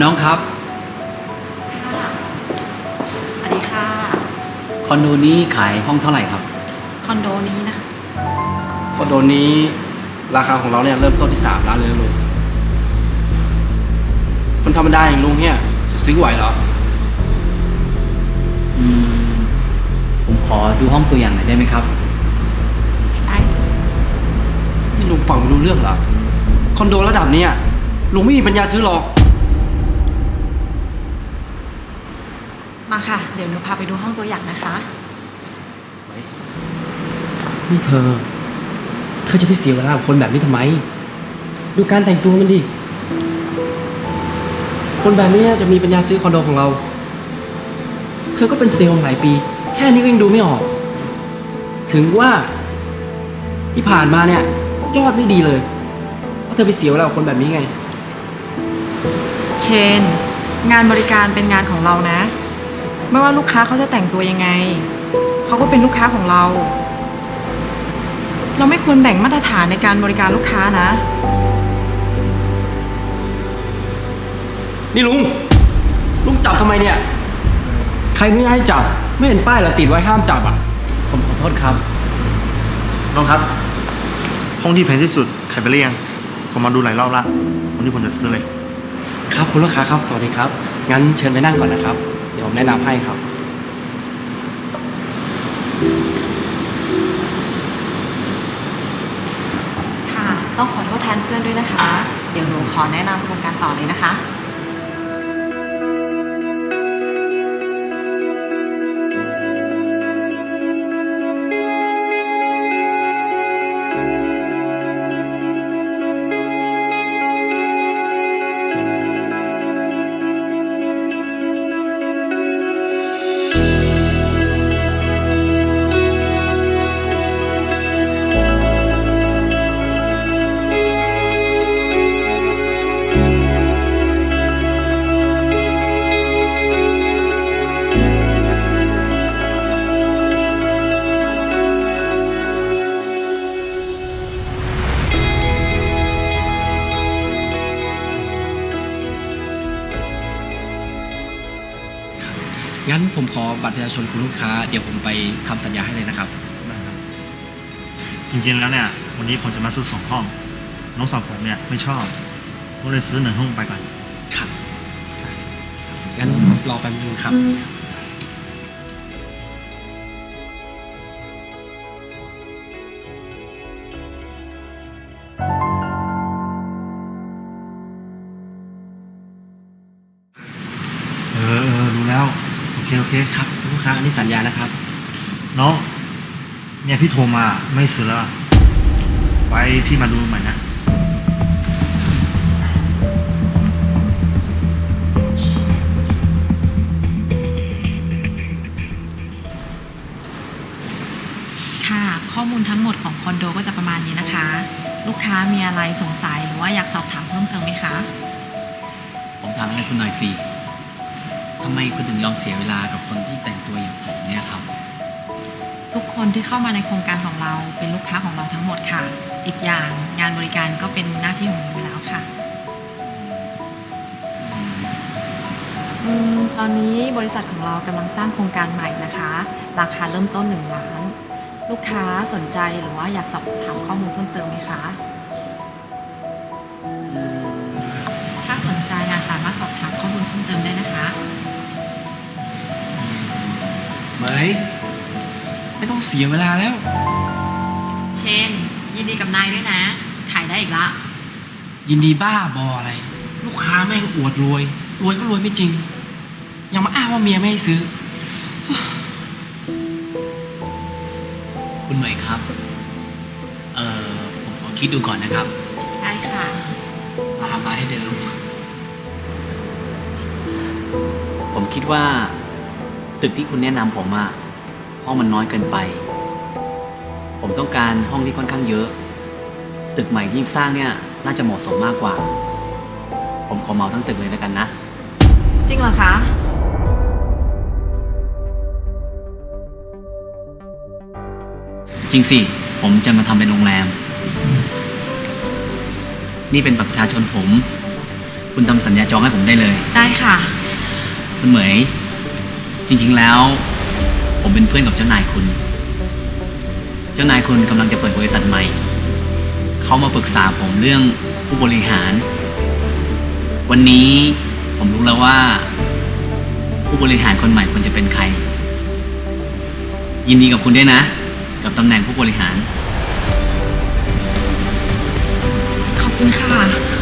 น้องครับ สวัสดีค่ะ คอนโดนี้ขายห้องเท่าไหร่ครับ คอนโดนี้นะ คอนโดนี้ราคาของเราเนี่ยเริ่มต้นที่สามล้านเลยนะลุงคนธรรมดาอย่างลุงเนี่ย จะซื้อไหวเหรอ อืม ผมขอดูห้องตัวอย่างหน่อยได้ไหมครับ ได้นี่ลุงฟังไม่รู้เรื่องเหรอ คอนโดระดับเนี้ยลุงไม่มีปัญญาซื้อหรอก มาค่ะ เดี๋ยวหนูพาไปดูห้องตัวอย่างนะคะ นี่เธอ เธอจะไปเสียเวลากับคนแบบนี้ทำไม ดูการแต่งตัวมันดิ คนแบบนี้จะมีปัญญาซื้อคอนโดของเรา เธอก็เป็นเซลล์มาหลายปี แค่นี้ก็ยังดูไม่ออก ถึงว่า ที่ผ่านมาเนี่ย ยอดไม่ดีเลย เพราะเธอไปเสียเวลากับคนแบบนี้ไง เชน งานบริการเป็นงานของเรานะ ไม่ว่าลูกค้าเขาจะแต่งตัวยังไง เขาก็เป็นลูกค้าของเรา เราไม่ควรแบ่งมาตรฐานในการบริการลูกค้านะ นี่ลุง ลุงจับทำไมเนี่ย ใครไม่ให้จับ ไม่เห็นป้ายเหรอติดไว้ห้ามจับอะ ผมขอโทษครับ น้องครับ ห้องที่แพงที่สุดขายไปหรือยังผมมาดูหลายรอบละวันนี้ผมจะซื้อเลย ครับคุณลูกค้าครับ สวัสดีครับ งั้นเชิญไปนั่งก่อนนะครับ เดี๋ยวผมแนะนำให้ครับ ค่ะ ต้องขอโทษแทนเพื่อนด้วยนะคะ เดี๋ยวหนูขอแนะนำโครงการต่อเลยนะคะ งั้นผมขอบัตรประชาชนคุณลูกค้า เดี๋ยวผมไปทำสัญญาให้เลยนะครับ จริงๆแล้วเนี่ย วันนี้ผมจะมาซื้อสองห้อง น้องสาวผมเนี่ยไม่ชอบก็เลยซื้อหนึ่งห้องไปก่อน ครับ งั้นรอแป๊บนึงครับ เคโอเคครับคุณลูกค้าอันนี้สัญญานะครับ น้องเนี่ยพี่โทรมาไม่ซื้อแล้วอะไว้พี่มาดูใหม่นะ ค่ะ ข้อมูลทั้งหมดของคอนโดก็จะประมาณนี้นะคะ ลูกค้ามีอะไรสงสัยหรือว่าอยากสอบถามเพิ่มเติมไหมคะ ผมถามอะไรคุณหน่อยสิ ทำไมคุณถึงยอมเสียเวลากับคนที่แต่งตัวอย่างผมเนี่ยครับ ทุกคนที่เข้ามาในโครงการของเราเป็นลูกค้าของเราทั้งหมดค่ะ อีกอย่างงานบริการก็เป็นหน้าที่ของหนูอยู่แล้วค่ะอืมตอนนี้บริษัทของเรากำลังสร้างโครงการใหม่นะคะ ราคาเริ่มต้น1ล้าน ลูกค้าสนใจหรือว่าอยากสอบถามข้อมูลเพิ่มเติมไหมคะ ไม่ต้องเสียเวลาแล้ว เชน ยินดีกับนายด้วยนะ ขายได้อีกละ ยินดีบ้าบออะไร ลูกค้าแม่งอวดรวย รวยก็รวยไม่จริง ยังมาอ้างว่าเมียไม่ให้ซื้อ คุณเหมยครับ เอ่อผมขอคิดดูก่อนนะครับ ได้ค่ะ มาหามาให้เดิม ผมคิดว่า ตึกที่คุณแนะนำผมอะห้องมันน้อยเกินไป ผมต้องการห้องที่ค่อนข้างเยอะ ตึกใหม่ที่สร้างเนี่ยน่าจะเหมาะสมมากกว่า ผมขอเหมาทั้งตึกเลยแล้วกันนะ จริงเหรอคะ จริงสิ ผมจะมาทำเป็นโรงแรม นี่เป็นบัตรประชาชนผม คุณทำสัญญาจองให้ผมได้เลย ได้ค่ะ คุณเหมย จริงๆแล้ว ผมเป็นเพื่อนกับเจ้านายคุณ เจ้านายคุณกำลังจะเปิดบริษัทใหม่ เขามาปรึกษาผมเรื่องผู้บริหาร วันนี้ผมรู้แล้วว่า ผู้บริหารคนใหม่ควรจะเป็นใคร ยินดีกับคุณด้วยนะ กับตำแหน่งผู้บริหาร ขอบคุณค่ะ